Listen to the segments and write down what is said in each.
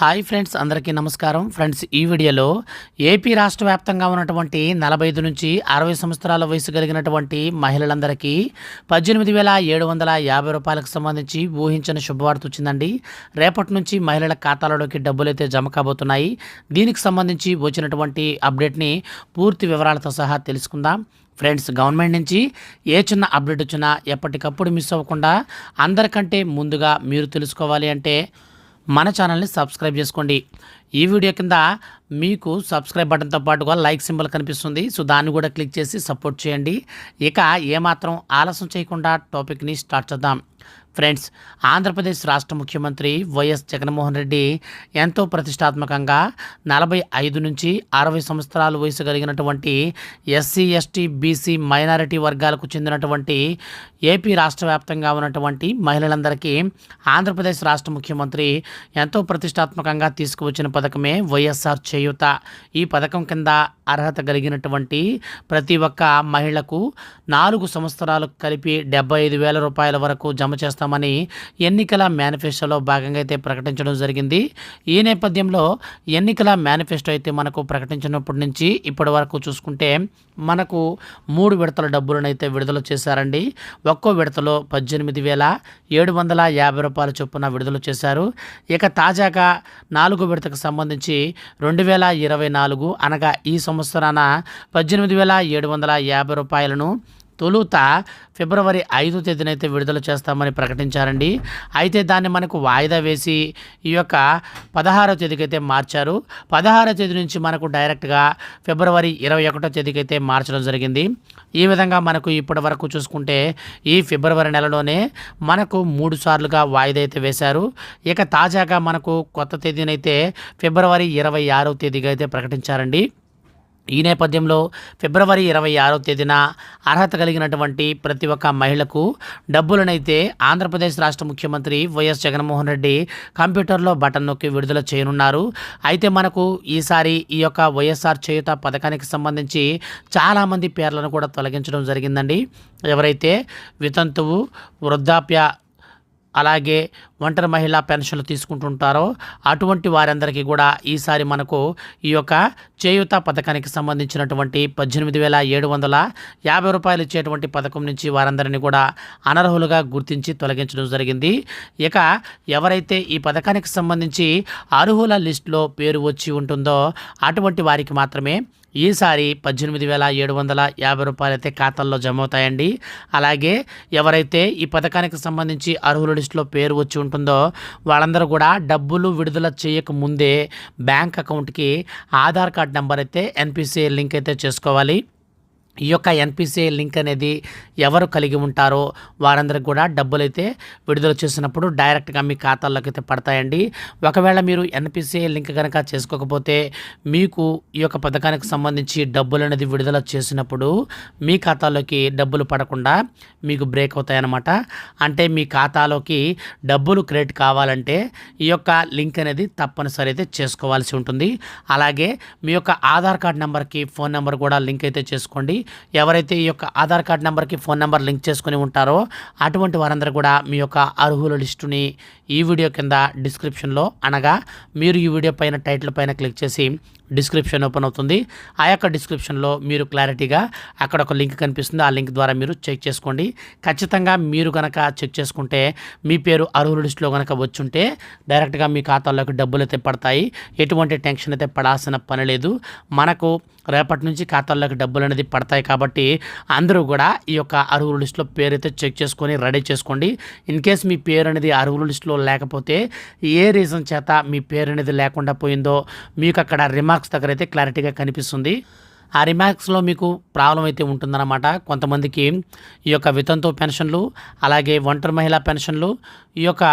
Hi friends అందరికీ నమస్కారం. Friends ఈ వీడియోలో ఏపీ రాష్ట్ర వ్యాప్తంగా ఉన్నటువంటి నలభై ఐదు నుంచి అరవై సంవత్సరాల వయసు కలిగినటువంటి మహిళలందరికీ పద్దెనిమిది వేల ఏడు వందల యాభై రూపాయలకు సంబంధించి ఊహించని శుభవార్త వచ్చిందండి. రేపటి నుంచి మహిళల ఖాతాలలోకి డబ్బులైతే జమ కాబోతున్నాయి. దీనికి సంబంధించి వచ్చినటువంటి అప్డేట్ని పూర్తి వివరాలతో సహా తెలుసుకుందాం. ఫ్రెండ్స్ గవర్నమెంట్ నుంచి ఏ చిన్న అప్డేట్ వచ్చినా ఎప్పటికప్పుడు మిస్ అవ్వకుండా అందరికంటే ముందుగా మీరు తెలుసుకోవాలి అంటే మన ఛానల్ని సబ్స్క్రైబ్ చేసుకోండి. ఈ వీడియో కింద మీకు సబ్స్క్రైబ్ బటన్తో పాటుగా లైక్ సింబల్ కనిపిస్తుంది. సో దాన్ని కూడా క్లిక్ చేసి సపోర్ట్ చేయండి. ఇక ఏమాత్రం ఆలస్యం చేయకుండా టాపిక్ని స్టార్ట్ చేద్దాం. ఫ్రెండ్స్ ఆంధ్రప్రదేశ్ రాష్ట్ర ముఖ్యమంత్రి వైఎస్ జగన్మోహన్ రెడ్డి ఎంతో ప్రతిష్టాత్మకంగా నలభై ఐదు నుంచి అరవై సంవత్సరాల వయసు కలిగినటువంటి ఎస్సీ ఎస్టీ బీసీ మైనారిటీ వర్గాలకు చెందినటువంటి ఏపీ రాష్ట్ర వ్యాప్తంగా ఉన్నటువంటి మహిళలందరికీ ఆంధ్రప్రదేశ్ రాష్ట్ర ముఖ్యమంత్రి ఎంతో ప్రతిష్టాత్మకంగా తీసుకువచ్చిన పథకమే వైఎస్ఆర్ చేయూత. ఈ పథకం కింద అర్హత కలిగినటువంటి ప్రతి ఒక్క మహిళకు నాలుగు సంవత్సరాలు కలిపి డెబ్బై ఐదు వేల రూపాయల వరకు జమ చేస్తామని ఎన్నికల మేనిఫెస్టోలో భాగంగా అయితే ప్రకటించడం జరిగింది. ఈ నేపథ్యంలో ఎన్నికల మేనిఫెస్టో అయితే మనకు ప్రకటించినప్పటి నుంచి ఇప్పటి వరకు చూసుకుంటే మనకు మూడు విడతల డబ్బులను అయితే విడుదల చేశారండి. ఒక్కో విడతలో పద్దెనిమిది వేల ఏడు వందల యాభై రూపాయల చొప్పున విడుదల చేశారు. ఇక తాజాగా నాలుగు విడతకు సంబంధించి రెండు వేల ఇరవై నాలుగు అనగా ఈ సంవత్సరాన పద్దెనిమిది వేల ఏడు వందల యాభై రూపాయలను తొలుత ఫిబ్రవరి ఐదో తేదీన అయితే విడుదల చేస్తామని ప్రకటించారండి. అయితే దాన్ని మనకు వాయిదా వేసి ఈ యొక్క పదహారో తేదీకి అయితే మార్చారు. పదహారో తేదీ నుంచి మనకు డైరెక్ట్గా ఫిబ్రవరి ఇరవై ఒకటో తేదీకి అయితే మార్చడం జరిగింది. ఈ విధంగా మనకు ఇప్పటి వరకు చూసుకుంటే ఈ ఫిబ్రవరి నెలలోనే మనకు మూడు సార్లుగా వాయిదా అయితే వేశారు. ఇక తాజాగా మనకు కొత్త తేదీనైతే ఫిబ్రవరి ఇరవై ఆరో తేదీగా అయితే ప్రకటించారండి. ఈ నేపథ్యంలో ఫిబ్రవరి ఇరవై ఆరో తేదీన అర్హత కలిగినటువంటి ప్రతి ఒక్క మహిళకు డబ్బులనైతే ఆంధ్రప్రదేశ్ రాష్ట్ర ముఖ్యమంత్రి వైఎస్ జగన్మోహన్ రెడ్డి కంప్యూటర్లో బటన్ నొక్కి విడుదల చేయనున్నారు. అయితే మనకు ఈసారి ఈ యొక్క వైఎస్ఆర్ చేయుత పథకానికి సంబంధించి చాలామంది పేర్లను కూడా తొలగించడం జరిగిందండి. ఎవరైతే వితంతువు వృద్ధాప్య అలాగే ఒంటరి మహిళా పెన్షన్లు తీసుకుంటుంటారో అటువంటి వారందరికీ కూడా ఈసారి మనకు ఈ యొక్క చేయూత పథకానికి సంబంధించినటువంటి పద్దెనిమిది వేల ఏడు వందల యాభై రూపాయలు ఇచ్చేటువంటి పథకం నుంచి వారందరినీ కూడా అనర్హులుగా గుర్తించి తొలగించడం జరిగింది. ఇక ఎవరైతే ఈ పథకానికి సంబంధించి అర్హుల లిస్టులో పేరు వచ్చి ఉంటుందో అటువంటి వారికి మాత్రమే ఈసారి పద్దెనిమిది వేల ఏడు వందల యాభై రూపాయలు అయితే ఖాతాల్లో జమ అవుతాయండి అలాగే ఎవరైతే ఈ పథకానికి సంబంధించి అర్హుల లిస్టులో పేరు వచ్చి ఉంటుందో వాళ్ళందరూ కూడా డబ్బులు విడుదల చేయక ముందే బ్యాంక్ అకౌంట్కి ఆధార్ కార్డ్ నెంబర్ అయితే ఎన్పిసిఐ లింక్ అయితే చేసుకోవాలి. ఈ యొక్క ఎన్పిసిఐ లింక్ అనేది ఎవరు కలిగి ఉంటారో వారందరికి కూడా డబ్బులు అయితే విడుదల చేసినప్పుడు డైరెక్ట్గా మీ ఖాతాల్లోకి అయితే పడతాయండి. ఒకవేళ మీరు ఎన్పిసిఐ లింక్ కనుక చేసుకోకపోతే మీకు ఈ యొక్క పథకానికి సంబంధించి డబ్బులు అనేది విడుదల చేసినప్పుడు మీ ఖాతాలోకి డబ్బులు పడకుండా మీకు బ్రేక్ అవుతాయన్నమాట. అంటే మీ ఖాతాలోకి డబ్బులు క్రెడిట్ కావాలంటే ఈ యొక్క లింక్ అనేది తప్పనిసరి అయితే చేసుకోవాల్సి ఉంటుంది. అలాగే మీ యొక్క ఆధార్ కార్డ్ నెంబర్కి ఫోన్ నెంబర్ కూడా లింక్ అయితే చేసుకోండి. ఎవరైతే ఈ యొక్క ఆధార్ కార్డ్ నెంబర్కి ఫోన్ నెంబర్ లింక్ చేసుకుని ఉంటారో అటువంటి వారందరూ కూడా మీ యొక్క అర్హుల లిస్టుని ఈ వీడియో కింద డిస్క్రిప్షన్లో అనగా మీరు ఈ వీడియో పైన టైటిల్ పైన క్లిక్ చేసి డిస్క్రిప్షన్ ఓపెన్ అవుతుంది. ఆ యొక్క డిస్క్రిప్షన్లో మీరు క్లారిటీగా అక్కడ ఒక లింక్ కనిపిస్తుంది. ఆ లింక్ ద్వారా మీరు చెక్ చేసుకోండి. ఖచ్చితంగా మీరు కనుక చెక్ చేసుకుంటే మీ పేరు అర్హుల లిస్టులో కనుక వచ్చుంటే డైరెక్ట్గా మీ ఖాతాలోకి డబ్బులు అయితే పడతాయి. ఎటువంటి టెన్షన్ అయితే పడాల్సిన పని లేదు. మనకు రేపటి నుంచి ఖాతాల్లోకి డబ్బులు అనేది పడతాయి కాబట్టి అందరూ కూడా ఈ యొక్క అర్హుల లిస్టులో పేరు అయితే చెక్ చేసుకొని రెడీ చేసుకోండి. ఇన్ కేస్ మీ పేరు అనేది అర్హుల లిస్టులో లేకపోతే ఏ రీజన్ చేత మీ పేరు అనేది లేకుండా పోయిందో మీకు అక్కడ రిమార్క్స్ దగ్గర అయితే క్లారిటీగా కనిపిస్తుంది. ఆ రిమార్క్స్లో మీకు ప్రాబ్లం అయితే ఉంటుందన్నమాట. కొంతమందికి ఈ యొక్క వితంతు పెన్షన్లు అలాగే ఒంటరి మహిళా పెన్షన్లు ఈ యొక్క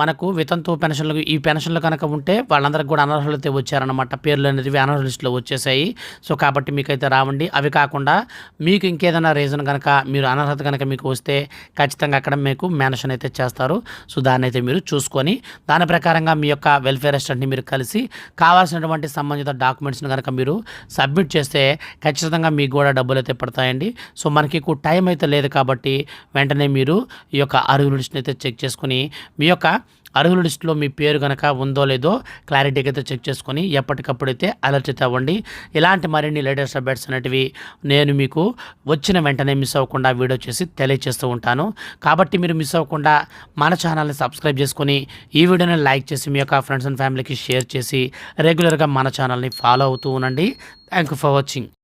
మనకు వితంతు పెన్షన్లు ఈ పెన్షన్లు కనుక ఉంటే వాళ్ళందరికీ కూడా అనర్హులతో వచ్చారనమాట పేర్లు అనేవి అనర్హుల లిస్టులో వచ్చేసాయి. సో కాబట్టి మీకైతే రావండి. అవి కాకుండా మీకు ఇంకేదైనా రీజన్ కనుక మీరు అనర్హత కనుక మీకు వస్తే ఖచ్చితంగా అక్కడ మీకు మెన్షన్ అయితే చేస్తారు. సో దాన్ని అయితే మీరు చూసుకొని దాని ప్రకారంగా మీ యొక్క వెల్ఫేర్ అసిస్టెంట్ని మీరు కలిసి కావాల్సినటువంటి సంబంధిత డాక్యుమెంట్స్ని కనుక మీరు సబ్మిట్ చేస్తే ఖచ్చితంగా మీకు కూడా డబ్బులు అయితే పడతాయండి. సో మనకి ఎక్కువ టైం అయితే లేదు కాబట్టి వెంటనే మీరు ఈ యొక్క అరువు లిస్ట్ని అయితే చెక్ చేసుకుని మీ యొక్క అర్హుల లిస్టులో మీ పేరు కనుక ఉందో లేదో క్లారిటీగా అయితే చెక్ చేసుకొని ఎప్పటికప్పుడైతే అలర్ట్ అయితే అవ్వండి. ఇలాంటి మరిన్ని లేటెస్ట్ అప్డేట్స్ అనేటివి నేను మీకు వచ్చిన వెంటనే మిస్ అవ్వకుండా వీడియో చేసి తెలియజేస్తూ ఉంటాను. కాబట్టి మీరు మిస్ అవ్వకుండా మన ఛానల్ని సబ్స్క్రైబ్ చేసుకొని ఈ వీడియోని లైక్ చేసి మీ యొక్క ఫ్రెండ్స్ అండ్ ఫ్యామిలీకి షేర్ చేసి రెగ్యులర్గా మన ఛానల్ని ఫాలో అవుతూ ఉండండి. Thank you for watching.